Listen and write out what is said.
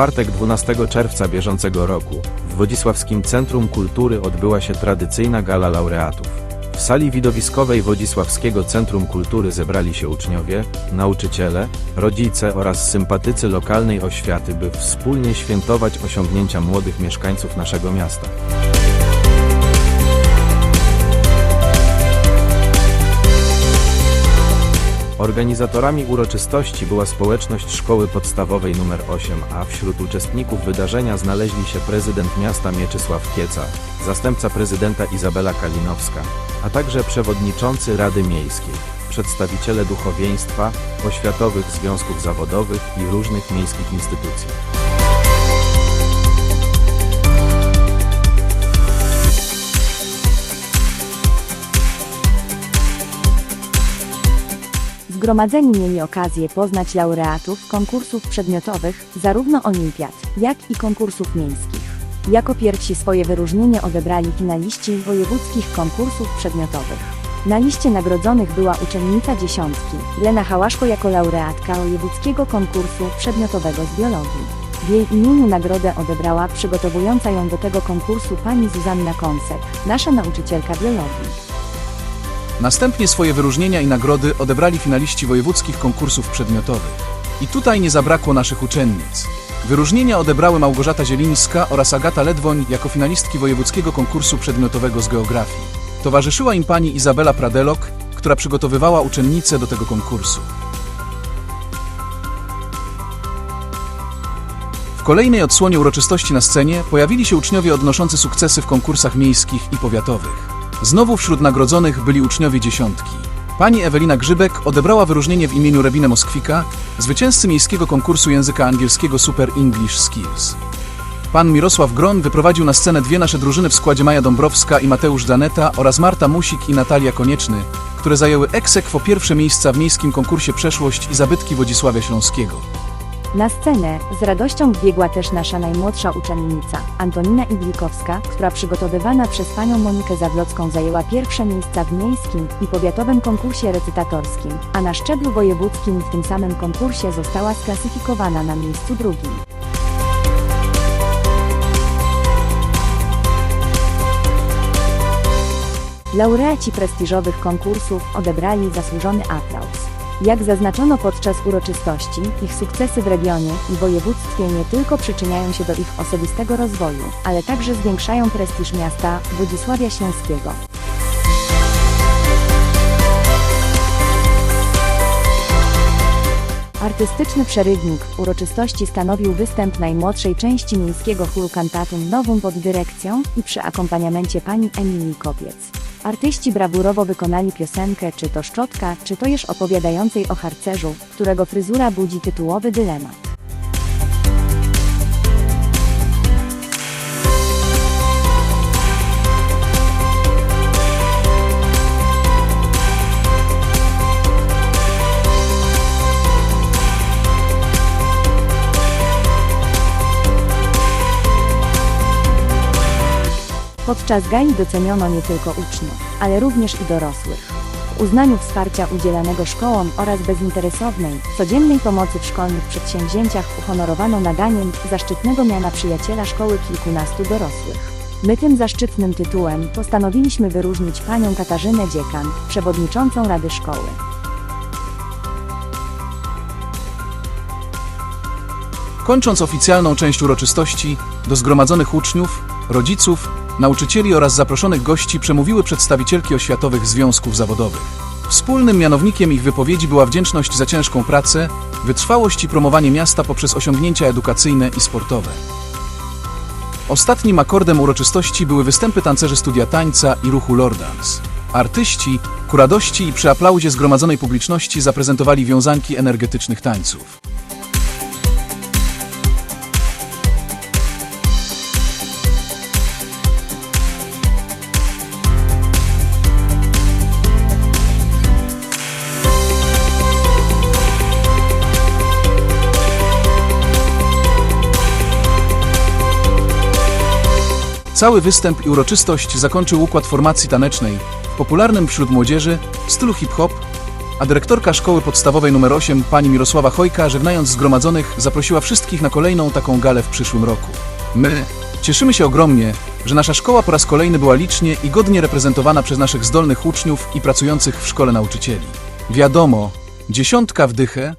czwartek 12 czerwca bieżącego roku w Wodzisławskim Centrum Kultury odbyła się tradycyjna gala laureatów. W sali widowiskowej Wodzisławskiego Centrum Kultury zebrali się uczniowie, nauczyciele, rodzice oraz sympatycy lokalnej oświaty, by wspólnie świętować osiągnięcia młodych mieszkańców naszego miasta. Organizatorami uroczystości była społeczność szkoły podstawowej nr 8, a wśród uczestników wydarzenia znaleźli się prezydent miasta Mieczysław Kieca, zastępca prezydenta Izabela Kalinowska, a także przewodniczący Rady Miejskiej, przedstawiciele duchowieństwa, oświatowych związków zawodowych i różnych miejskich instytucji. Zgromadzeni mieli okazję poznać laureatów konkursów przedmiotowych, zarówno olimpiad, jak i konkursów miejskich. Jako pierwsi swoje wyróżnienie odebrali finaliści wojewódzkich konkursów przedmiotowych. Na liście nagrodzonych była uczennica dziesiątki, Lena Hałaszko jako laureatka wojewódzkiego konkursu przedmiotowego z biologii. W jej imieniu nagrodę odebrała przygotowująca ją do tego konkursu pani Zuzanna Kąsek, nasza nauczycielka biologii. Następnie swoje wyróżnienia i nagrody odebrali finaliści wojewódzkich konkursów przedmiotowych. I tutaj nie zabrakło naszych uczennic. Wyróżnienia odebrały Małgorzata Zielińska oraz Agata Ledwoń jako finalistki wojewódzkiego konkursu przedmiotowego z geografii. Towarzyszyła im pani Izabela Pradelok, która przygotowywała uczennice do tego konkursu. W kolejnej odsłonie uroczystości na scenie pojawili się uczniowie odnoszący sukcesy w konkursach miejskich i powiatowych. Znowu wśród nagrodzonych byli uczniowie dziesiątki. Pani Ewelina Grzybek odebrała wyróżnienie w imieniu Rebine Moskwika, zwycięzcy miejskiego konkursu języka angielskiego Super English Skills. Pan Mirosław Gron wyprowadził na scenę dwie nasze drużyny w składzie Maja Dąbrowska i Mateusz Zaneta oraz Marta Musik i Natalia Konieczny, które zajęły ex aequo pierwsze miejsca w miejskim konkursie Przeszłość i zabytki Wodzisławia Śląskiego. Na scenę z radością wbiegła też nasza najmłodsza uczennica, Antonina Iglikowska, która przygotowywana przez panią Monikę Zawlocką zajęła pierwsze miejsca w miejskim i powiatowym konkursie recytatorskim, a na szczeblu wojewódzkim w tym samym konkursie została sklasyfikowana na miejscu drugim. Laureaci prestiżowych konkursów odebrali zasłużony aplauz. Jak zaznaczono podczas uroczystości, ich sukcesy w regionie i województwie nie tylko przyczyniają się do ich osobistego rozwoju, ale także zwiększają prestiż miasta Wodzisławia Śląskiego. Artystyczny przerywnik uroczystości stanowił występ najmłodszej części miejskiego chóru kantatum Nowum pod dyrekcją i przy akompaniamencie pani Emilii Kopiec. Artyści brawurowo wykonali piosenkę czy to szczotka, czy to jeż opowiadającej o harcerzu, którego fryzura budzi tytułowy dylemat. Podczas gali doceniono nie tylko uczniów, ale również i dorosłych. W uznaniu wsparcia udzielanego szkołom oraz bezinteresownej, codziennej pomocy w szkolnych przedsięwzięciach uhonorowano nadaniem zaszczytnego miana przyjaciela szkoły kilkunastu dorosłych. My tym zaszczytnym tytułem postanowiliśmy wyróżnić panią Katarzynę Dziekan, przewodniczącą Rady Szkoły. Kończąc oficjalną część uroczystości, do zgromadzonych uczniów, rodziców, nauczycieli oraz zaproszonych gości przemówiły przedstawicielki oświatowych związków zawodowych. Wspólnym mianownikiem ich wypowiedzi była wdzięczność za ciężką pracę, wytrwałość i promowanie miasta poprzez osiągnięcia edukacyjne i sportowe. Ostatnim akordem uroczystości były występy tancerzy studia tańca i ruchu Lordans. Artyści, ku radości i przy aplauzie zgromadzonej publiczności zaprezentowali wiązanki energetycznych tańców. Cały występ i uroczystość zakończył układ formacji tanecznej w popularnym wśród młodzieży stylu hip-hop a dyrektorka szkoły podstawowej nr 8, pani Mirosława Chojka, żegnając zgromadzonych, zaprosiła wszystkich na kolejną taką galę w przyszłym roku. My cieszymy się ogromnie, że nasza szkoła po raz kolejny była licznie i godnie reprezentowana przez naszych zdolnych uczniów i pracujących w szkole nauczycieli. Wiadomo, dziesiątka w dychę